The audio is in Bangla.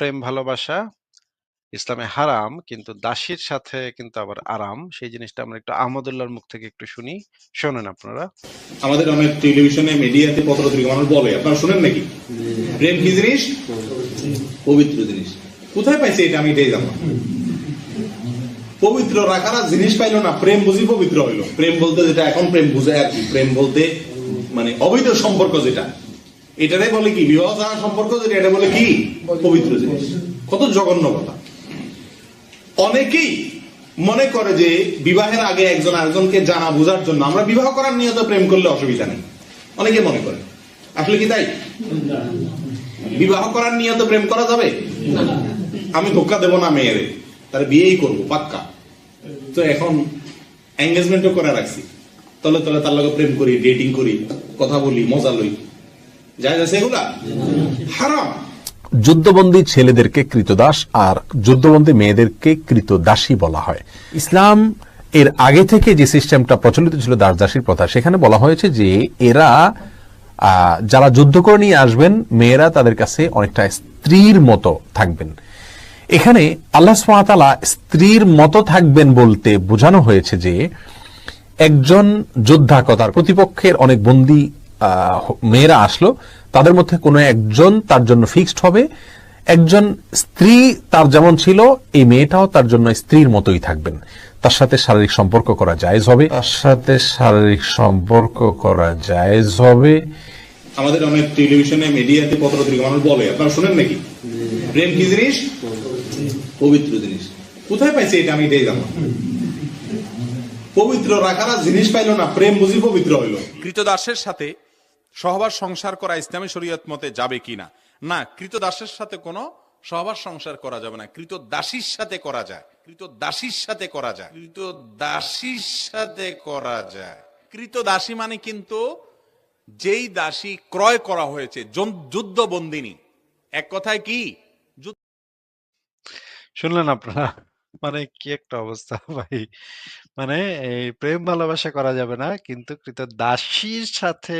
প্রেম ভালোবাসা ইসলামে হারাম, কিন্তু দাসীর সাথে কিন্তু আবার আরাম। সেই জিনিসটা আমরা একটু আহমদুল্লাহর মুখ থেকে একটু শুনি। শোনেন আপনারা। আমাদের অনেক টেলিভিশনে, মিডিয়াতে পত্র পত্রিকা মানুষ বলে। আপনারা শুনেন নাকি? প্রেম কি জিনিস? পবিত্র জিনিস। কোথায় পাইছে এটা? আমি এটাই জানলাম। পবিত্র রাখার জিনিস পাইলো না। প্রেম বুঝি পবিত্র হইল। প্রেম বলতে যেটা, এখন প্রেম বুঝে আর কি। প্রেম বলতে মানে অবৈধ সম্পর্ক যেটা। এটারে বলে কি? বিবাহ ছাড়া সম্পর্ক যেটা এটা বলে কি? পবিত্র জিনিস। কত জঘন্য কথা। অনেকেই মনে করে যে বিবাহের আগে একজন আরেকজনকে জানা বোঝার জন্য আমরা বিবাহ করার নিয়ত প্রেম করলে অসুবিধা নেই। অনেকে মনে করে। আসলে কি তাই? বিবাহ করার নিয়ত প্রেম করা যাবে? আমি ধোকা দেব না মেয়েরে। তার বিয়েই করব, পাক্কা। তো এখন এঙ্গেজমেন্টও করে রাখছি। তলে তলে তার লগে প্রেম করি ডেটিং করি, কথা বলি, মজা লই। যুদ্ধবন্দী ছেলেদেরকে কৃতদাস আর যুদ্ধবন্দী মেয়েদেরকে কৃতদাসী বলা হয়। ইসলাম এর আগে থেকে যে সিস্টেমটা প্রচলিত ছিল দাস দাসীর প্রথা, সেখানে বলা হয়েছে যে এরা যারা যুদ্ধ করে নিয়ে আসবেন, মেয়েরা তাদের কাছে অনেকটা স্ত্রীর মতো থাকবেন। এখানে আল্লাহ সুবহানাহু স্ত্রীর মতো থাকবেন বলতে বোঝানো হয়েছে যে একজন যোদ্ধা কথার প্রতিপক্ষের অনেক বন্দী মেয়েরা আসলো তাদের মধ্যে কোনো একজন তার জন্য ফিক্সড হবে একজন স্ত্রী তার যেমন ছিল এই মেয়েটাও তার জন্য স্ত্রীর মতোই থাকবেন। তার সাথে শারীরিক সম্পর্ক করা জায়েজ হবে। তার সাথে শারীরিক সম্পর্ক করা জায়েজ হবে। আমাদের অনেক টেলিভিশনে মিডিয়াতে পত্র পত্রিকা মানুষ বলে আপনারা শুনেন নাকি? প্রেম কি জিনিস? পবিত্র জিনিস। কোথায় পাইছে এটা? আমি এটাই জানলাম পবিত্র রাখার জিনিস পাইলো না প্রেম বুঝি পবিত্র হইল। কৃতদাসের সাথে সহবাস সংসার করা ইসলামী শরীয়ত মতে যাবে কিনা না? কৃত দাসের সাথে কোনো সহবাস সংসার করা যাবে না। কৃত দাসীর সাথে করা যায়। কৃত দাসীর সাথে করা যায়। কৃত দাসীর সাথে করা যায়। কৃত দাসী মানে কিন্তু যেই দাসী ক্রয় করা হয়েছে যুদ্ধ বন্দিনী এক কথায় কি? শুনলেন আপনারা? মানে কি একটা অবস্থা ভাই। মানে এই প্রেম ভালোবাসা করা যাবে না, কিন্তু কৃত দাসীর সাথে